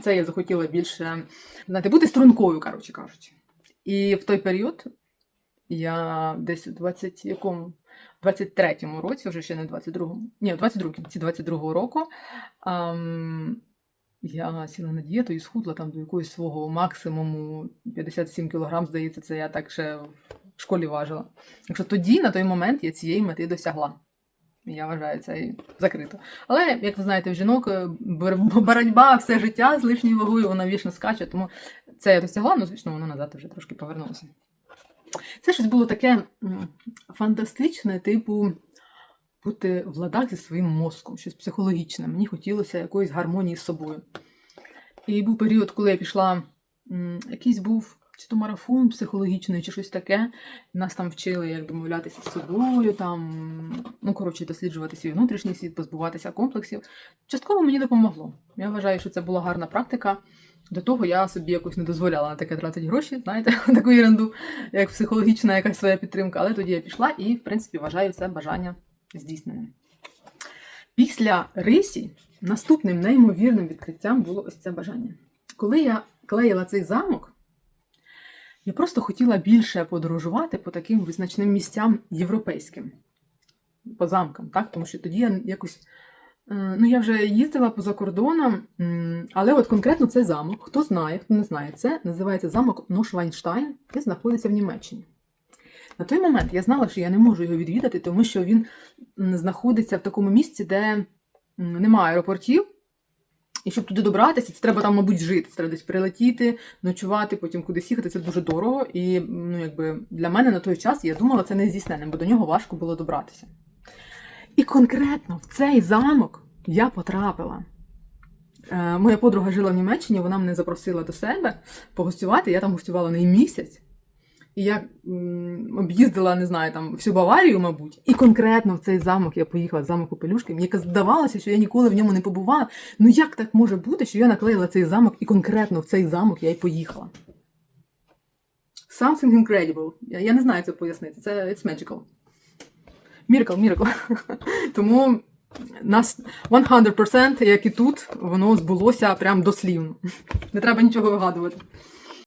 це я захотіла більше знаєте, бути стрункою, коротше кажучи. І в той період я десь у 20 якому 23-му році, вже ще не 22-му, ні, в 22 кінці 22-го року. ам, я сіла на дієту і схудла там до якогось свого максимуму 57 кг, здається, це я так ще в школі важила. Якщо тоді, на той момент, я цієї мети досягла. Я вважаю це закрито. Але, як ви знаєте, в жінок е, боротьба все життя з лишньою вагою, вона вічно скаче, тому це я досягла, ну, звісно, воно назад вже трошки повернулося. Це щось було таке фантастичне, типу, бути в ладах зі своїм мозком, щось психологічне. Мені хотілося якоїсь гармонії з собою. І був період, коли я пішла, якийсь був чи то марафон психологічний, чи щось таке. Нас там вчили, як домовлятися з собою, там, ну, коротше, досліджувати свій внутрішній світ, позбуватися комплексів. Частково мені допомогло. Я вважаю, що це була гарна практика. До того я собі якось не дозволяла на таке тратити гроші, знаєте, таку ерунду, як психологічна якась своя підтримка. Але тоді я пішла і, в принципі, вважаю це бажання здійсненим. Після рисі наступним неймовірним відкриттям було ось це бажання. Коли я клеїла цей замок, я просто хотіла більше подорожувати по таким визначним місцям європейським, по замкам, так? тому що тоді я якось. е, Ну, я вже їздила поза кордоном, але от конкретно цей замок, хто знає, хто не знає, це називається замок Ношвайнштайн і знаходиться в Німеччині. На той момент я знала, що я не можу його відвідати, тому що він знаходиться в такому місці, де немає аеропортів. І щоб туди добратися, це треба там, мабуть, жити. Це треба десь прилетіти, ночувати, потім кудись їхати. Це дуже дорого. І ну, якби для мене на той час я думала, це не здійсненним, бо до нього важко було добратися. І конкретно в цей замок я потрапила. Е, моя подруга жила в Німеччині, вона мене запросила до себе погостювати. Я там гостювала не місяць. І я об'їздила, не знаю, там всю Баварію, мабуть. І конкретно в цей замок я поїхала, в замок Попелюшки. Мені здавалося, що я ніколи в ньому не побувала. Ну як так може бути, що я наклеїла цей замок, і конкретно в цей замок я й поїхала? Something incredible. Я, я не знаю, це пояснити. Це it's magical. Miracle, miracle. Тому нас 100%, як і тут, воно збулося прям дослівно. Не треба нічого вигадувати.